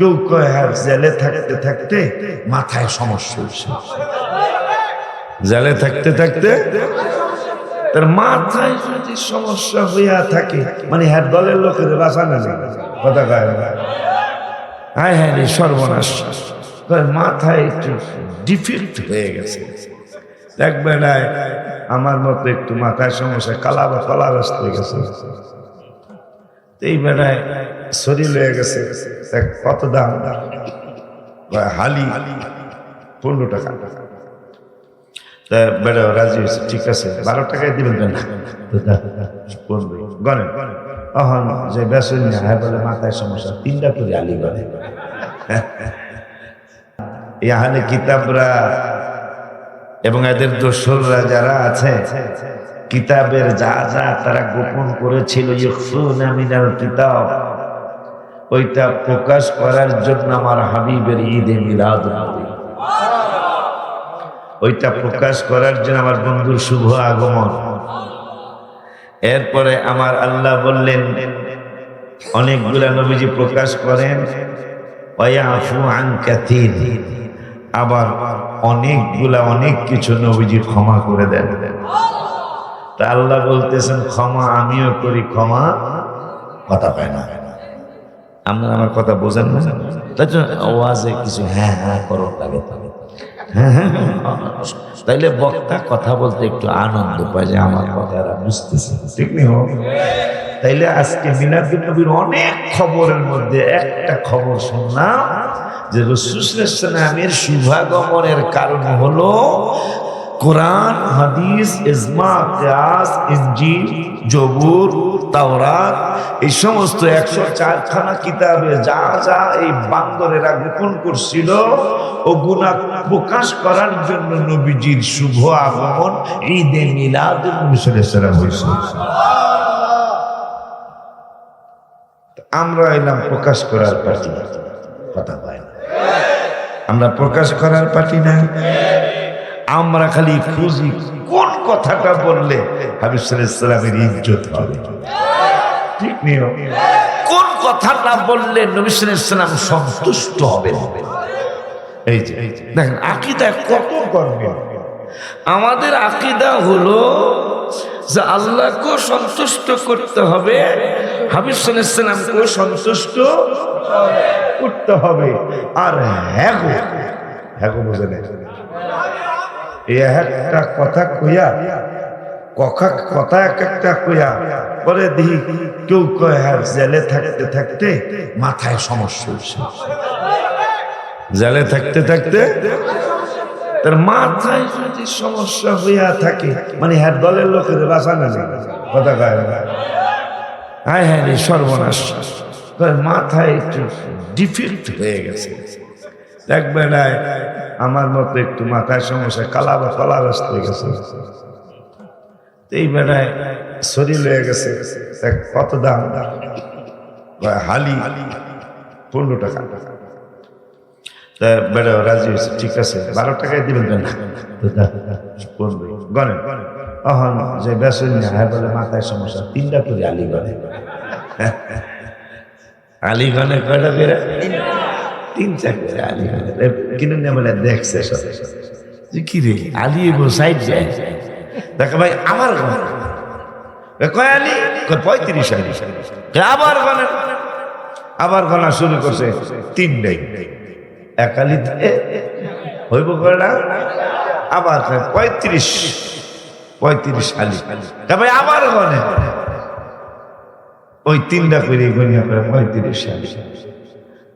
কেউ কয় হ্যাঁ জেলে থাকতে থাকতে মাথায় সমস্যা হয়েছে জেলে থাকতে থাকতে তার মাথায় যদি সমস্যা হইয়া থাকে মানে হ্যাঁ দলের লোকের বাঁচানো যায় কথা কয় না। হায় হ্যাঁ রে সর্বনাশ। মাথায় একটু ডিফিল্ট হয়ে গেছে। দেখবে না, আমার মতো একটু মাথায় সমস্যা কালা বা কলা ব্যস্ত হয়ে গেছে। এই বেড়ায় শরীর হয়ে গেছে। কত দাম? কয় হালি পনেরো টাকা। তা বেড়া রাজি হয়েছে, ঠিক আছে, বারো টাকায় দিবেন না গনে। অহন, যে বেসন হ্যাঁ বলে মাথায় সমস্যা, তিনটা করে আলি গনে। এখানে কিতাবরা এবং এদের দোসররা যারা আছে, কিতাবের যা যা তারা গোপন করেছিল ইউখফুনা মিনাল কিতাব। ওইটা প্রকাশ করার জন্য আমার হাবিবের ঈদে মিলাদ ওইটা প্রকাশ করার জন্য আমার বন্ধুর শুভ আগমন। এরপরে আমার আল্লাহ বললেন, অনেকগুলা নবীজি প্রকাশ করেন আবার অনেকগুলা অনেক কিছু নবীজি ক্ষমা করে দেন। তা আল্লাহ বলতেছেন, ক্ষমা আমিও করি, ক্ষমা কথা পায় না। আপনারা আমার কথা বোঝেন না? তাই জন্য ওয়াজে কিছু হ্যাঁ হ্যাঁ করো লাগে। হ্যাঁ হ্যাঁ তাইলে বক্তা কথা বলতে একটু আনন্দ পায় যে আমার কথাটা বুঝতেছে। ঠিক নেই তাইলে আজকে মিলাদুল নবীর অনেক খবরের মধ্যে একটা খবর শুনলাম যে রসুসলামের শুভাগমনের কারণ হলো কোরআন, হাদিস, ইজমা, কিয়াস ইঞ্জিল জবুর তাওরাত, এই সমস্ত একশো চারখানা কিতাবে যা যা এই বান্দরেরা গোপন করছিল, ও গুণা প্রকাশ করার জন্য নবীজির শুভ আগমন ঈদে মিলাদ মুসলাম হয়েছে। আমরা এলাম প্রকাশ করার পার্টি। কথা পাই আমরা প্রকাশ করার পার্টি না? আমরা খালি খুঁজি কোন কথাটা বললে হাবিব সাল্লামের ইজ্জত হবে ঠিক নিও কোন কথাটা বললে নবী সাল্লাম সন্তুষ্ট হবে এই যে দেখেন, আকিদা কত করবে আমাদের আকিদা হলো যে আল্লাহকেও সন্তুষ্ট করতে হবে, হাবিব সাল্লামকেও সন্তুষ্ট করতে হবে। আর হ্যাঁ হ্যাঁ গো বুঝে নেই এই একটা কথা কইয়া কথা কথা এক একটা কইয়া, পরে দেখি কেউ কয় হ্যাঁ জেলে থাকতে থাকতে মাথায় সমস্যা হয়েছে জেলে থাকতে থাকতে তার মাথায় যদি সমস্যা হইয়া থাকে মানে হ্যাঁ দলের লোকের বাঁচানো যায়। কথা কয় না। হায় হ্যাঁ সর্বনাশ। মাথায় একটু ডিফিল্ট হয়ে গেছে। দেখবে না, আমার মতো একটু মাথায় সমস্যা কালা বা কলা ব্যস্ত হয়ে গেছে এই বেড়ায় শরীর হয়ে গেছে কত দাম। কয় হালি, পনেরো টাকা। তা বেড়া রাজি হয়েছে, ঠিক আছে, বারো টাকায় দিবেন না। পনেরো গনে। অহন, যে বেসন হ্যাঁ বলে মাথায় সমস্যা, তিনটা করে আলি গনে। আলি গনে কয়টা করে? তিন, চার করে আলি গনে কিনে নিয়ে বলে দেখছে যে কি রে, আলি এগো সাইড যায় দেখো ভাই, আমার গনে এ কয় আলি? পঁয়ত্রিশ আলি। আবার গনে আবার গনা শুরু করছে তিনটাই এক আলিতে হইব কয়টা আবার পঁয়ত্রিশ। পঁয়ত্রিশ আলি। ভাই, আবার গনে ওই তিনটা করে গনিয়া করে পঁয়ত্রিশ আলি।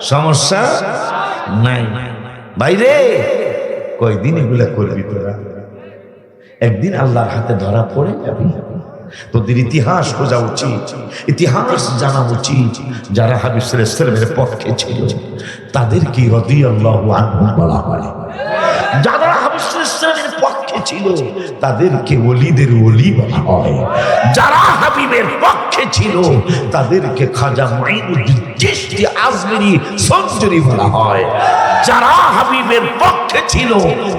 সমস্যা নাই। বাইরে? কয়দিন এগুলা করবি তোরা? একদিন আল্লাহর হাতে ধরা পড়ে যাবি। তোদের ইতিহাস উচিত। ইতিহাস জানা উচিত। যারা হাবিব ইসলামের পক্ষে ছিল তাদেরকে রাদিয়াল্লাহু আনহু বলা হয়? যারা হাবিব ইসলামের পক্ষে ছিল তাদেরকে ওলিদের ওলি বলা হয়? যারা হাবিবের পক্ষে ছিল। তাদেরকে খাজা মাইনুদ্দিন বলা হয়। যারা হাবিবের পক্ষে ছিল,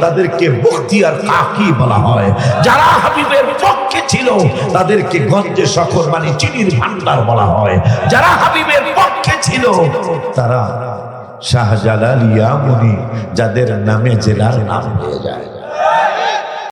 তাদেরকে বখতিয়ার কাকি বলা হয়। যারা হাবিবের পক্ষে ছিল, তাদেরকে গঞ্জে সখর মানে চিনির ভান্ডার বলা হয়। যারা হাবিবের পক্ষে ছিল, তারা শাহজালাল ইয়ামুনি, যাদের নামে জেলার নাম হয়ে যায়।